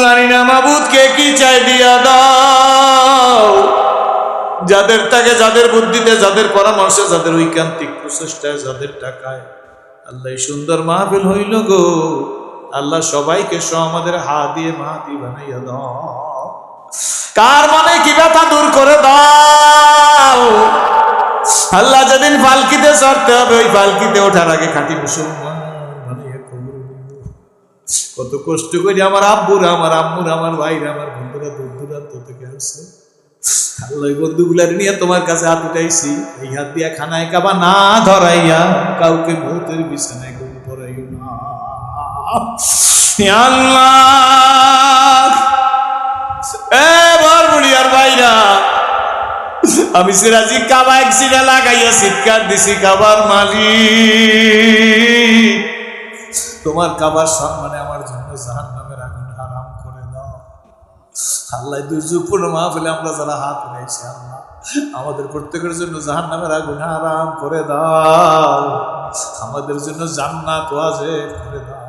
জানি না মাবুদকে কি চাই দিয়া দাও। যাদের তাকে যাদের বুদ্ধিতে, যাদের পরামর্শে, যাদের ঐকান্তিক প্রচেষ্টায়, যাদের টাকায়। আল্লাহ সুন্দর মাহফিল হইল গো। আল্লাহ সবাইকে সহ আমাদের হা দিয়ে মাহাতি বানাইয়া দাও। কার মানে কি ব্যথা দূর করে দাও? আল্লাহ যেদিন পালকিতে চড়তে হবে, ওই পালকিতে ওঠার আগে খাঁটি মুসলমান। দিও। কত কষ্ট করি আমার আব্বুরা, আমার আম্মুরা, আমার ভাইরা আমার বন্ধুরা দূর দূরান্ত থেকে আসছে ওই বন্ধুগুলার নিয়ে তোমার কাছে হাত উঠাইছি। এই হাত দিয়া খানায় কাবা না ধরাইয়া কাউকে মৌতের বিছানায় ঘুম পড়াইও না। আল্লাহ! আমি সিরাজি কাবা এক সিরা লাগাইয়া চিৎকার দিছি কাবার মালিক। তোমার কাবার সম্মানে আমার জন্য জাহান নামের আগুন হারাম করে দাও। আল্লাহ দুর্যোগপূর্ণ মাহফিলে আমরা যারা হাত উঠাইছি, আল্লাহ আমাদের প্রত্যেকের জন্য জাহান নামের আগুন হারাম করে দাও। আমাদের জন্য জান্নাত ওয়াজেব করে দাও।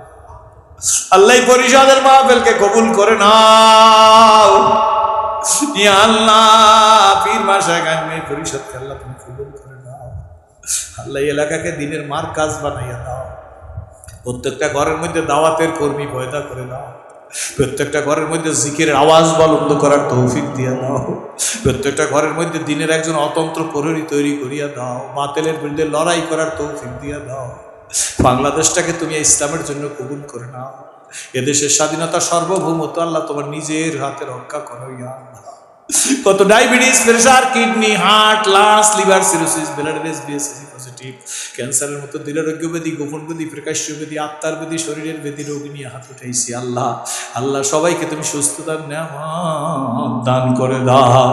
আল্লাহ পরিষদের মাহফিলকে কবুল করে নাও। আল্লাহ এলাকাকে দিনের মার কাজ বানাইয়া দাও। প্রত্যেকটা ঘরের মধ্যে দাওয়াতের কর্মী পয়দা করে দাও প্রত্যেকটা ঘরের মধ্যে জিকিরের আওয়াজ বলন্দ করার তৌফিক দিয়া দাও প্রত্যেকটা ঘরের মধ্যে দিনের একজন অতন্ত্র প্রহরী তৈরি করিয়া দাও। বাতেলের বিরুদ্ধে লড়াই করার তৌফিক দিয়া দাও। বাংলাদেশটাকে তুমি ইসলামের জন্য কবুল করে নাও। এদেশের স্বাধীনতা সার্বভৌমত্ব আল্লাহ তোমার নিজের হাতে রক্ষা করো ইয়া আল্লাহ। কত diabetes, pressure, kidney, heart lungs liver, cirrhosis ব্লাডারেস বিএসসি পজিটিভ ক্যান্সারের মতো দুরারোগ্য ব্যাধি গোপন ব্যাধি প্রকাশ্য ব্যাধি আত্মার ব্যাধি, শরীরের ব্যাধি রোগ নিয়ে হাত উঠাইছি। আল্লাহ আল্লাহ, সবাইকে তুমি সুস্থতার নেওয়া, দান করে দাও।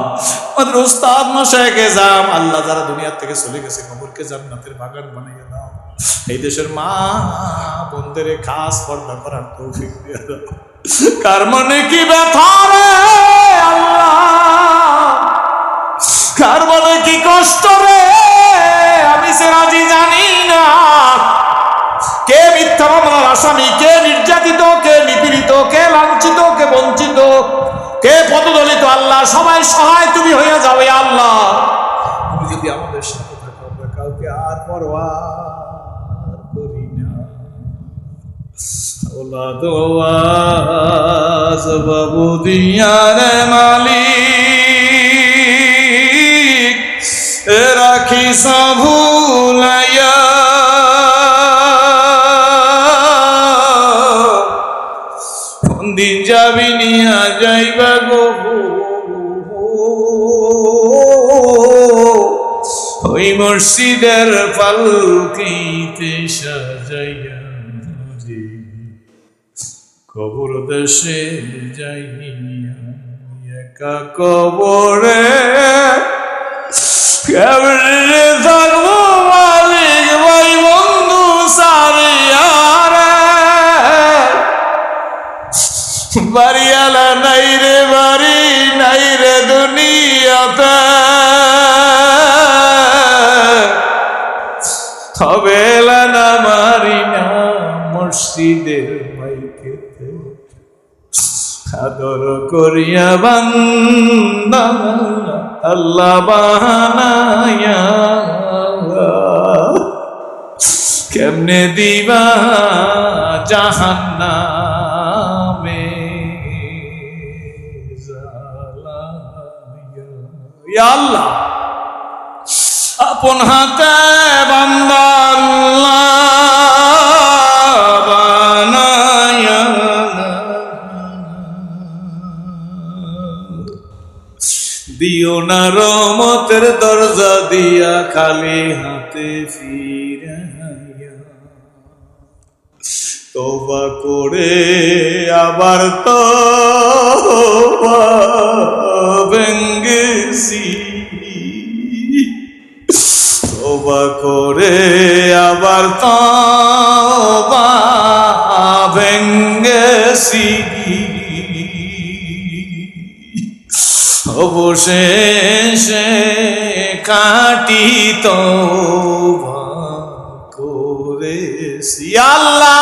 আমাদের ওস্তাদ মশাইকে যাম। আল্লাহ যারা দুনিয়ার থেকে চলে গেছে খবরকে জান্নাতের বাগান বানিয়ে দাও। এই দেশের মা বন্ধের খাস পর্দা করার তৌফিক দিয়ে দাও। কার মনে কি ব্যথা? আল্লাহ, সবাই সহায় তুমি হইয়া যাবে আল্লাহ। তুমি যদি আমাদের সাথে থাকো, আমরা কাউকে আর পরোয়া করি না। ওলা দোয়া বাবু দিয়ার মালিক রাখি সাভুলাইয়া দিন যাবি নিয়া যাইবা গো। মসজিদের পালকিতে সাজাইয়া কবর দেশে যাইয়া একা কবরে কেমনে মসজিদের মাইকেতে আদর করিয়া বান্দা, আল্লাহ বানায়া কেমনে দিবা জাহান্নামে? ইয়া আল্লাহ, আপন হাতে বান্দার দিও না রমতের দরজা দিয়া খালি হাতে ফিরাইয়া। তোবা করে আবার তো ভেঙ্গেছি। তোবা করে আবার তবা ভেঙ্গেছি। অবশেষে তো করেছি। আল্লাহ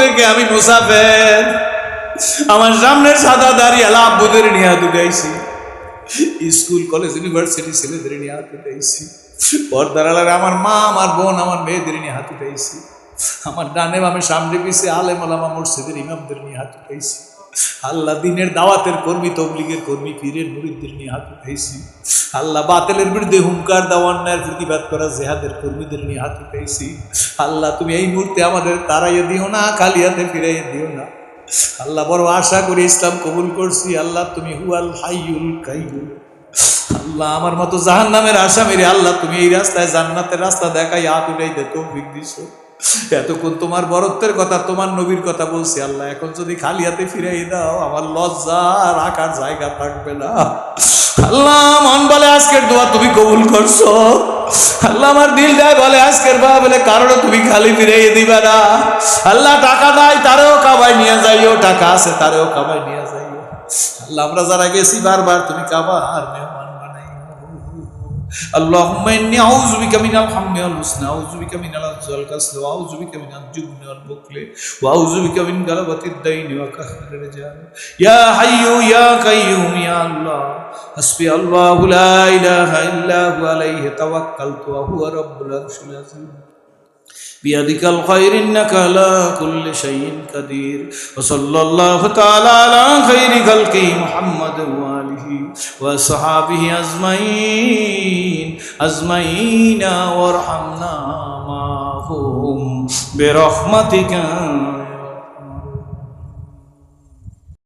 থেকে আমি মুসাফের। আমার সামনে সাদা দাঁড়িয়ে আল্লাহ আব্বুদের নিয়ে উঠাইছি। স্কুল, কলেজ, ইউনিভার্সিটি ছেলেদের নিয়ে হাত উঠাইছি। পর্দার আলার আমার মা, আমার বোন, আমার মেয়েদের নিয়ে হাত উঠাইছি। আমার ডানে আমি সামনে পিছিয়ে আলেম আলামা মসজিদের ইমামদের নিয়ে হাত উঠাইছি। আল্লাহ দিনের দাওয়াতের কর্মী, তবলিগের কর্মী, পীরের মুরিদদের নিয়ে হাত উঠাইছি। আল্লাহ বাতিলের বিরুদ্ধে হুঙ্কার দেওয়া প্রতিবাদ করা জেহাদের কর্মীদের নিয়ে হাত উঠাইছি। আল্লাহ তুমি এই মুহূর্তে আমাদের তারাইয়ে দিও না কালিয়াতে ফিরাইয়ে দিও না। আল্লাহ বড় আশা করে ইসলাম কবুল করছি। আল্লাহ তুমি হুয়াল হাইয়ুল কাইয়ুল আল্লাহ আমার মতো জাহান নামের আশা মেরে আল্লাহ তুমি এই রাস্তায় জান্নাতের রাস্তা দেখাই হাত উঠাই দে তৌফিক দিছো। এতক্ষণ তোমার বরত্বের কথা, তোমার নবীর কথা বলছি। আল্লাহ, এখন যদি খালি হাতে ফিরাই দাও, আমার লজ্জা রাখার জায়গা থাকবে না। আল্লাহ, মন বলে আজকের দোয়া তুমি কবুল করছ। আল্লাহ, আমার দিল দেয় বলে আজকের বা বলে কারণে তুমি খালি ফিরাইয়ে দিবে না। আল্লাহ, টাকা দেয় তারেও কামাই নিয়ে যাইও, টাকা আছে তারেও কামাই নিয়ে যাইও। আল্লাহ, আমরা যারা গেছি বারবার, তুমি কাবা আর মেহমান। اللهم إني أعوذ بك من الحم والحسن أعوذ بك من العجز والكسل وأعوذ بك من الجبن والبخل وأعوذ بك من غلبة الدين وقهر الرجال يا حي يا قيوم يا الله حسبي الله لا إله إلا هو عليه توكلت وهو رب العرش العظيم بيدك الخير انك على كل شيء قدير وصلى الله تعالى على خير خلقه محمد واله وصحابه اجمعين اجمعين وارحمنا معهم برحمتك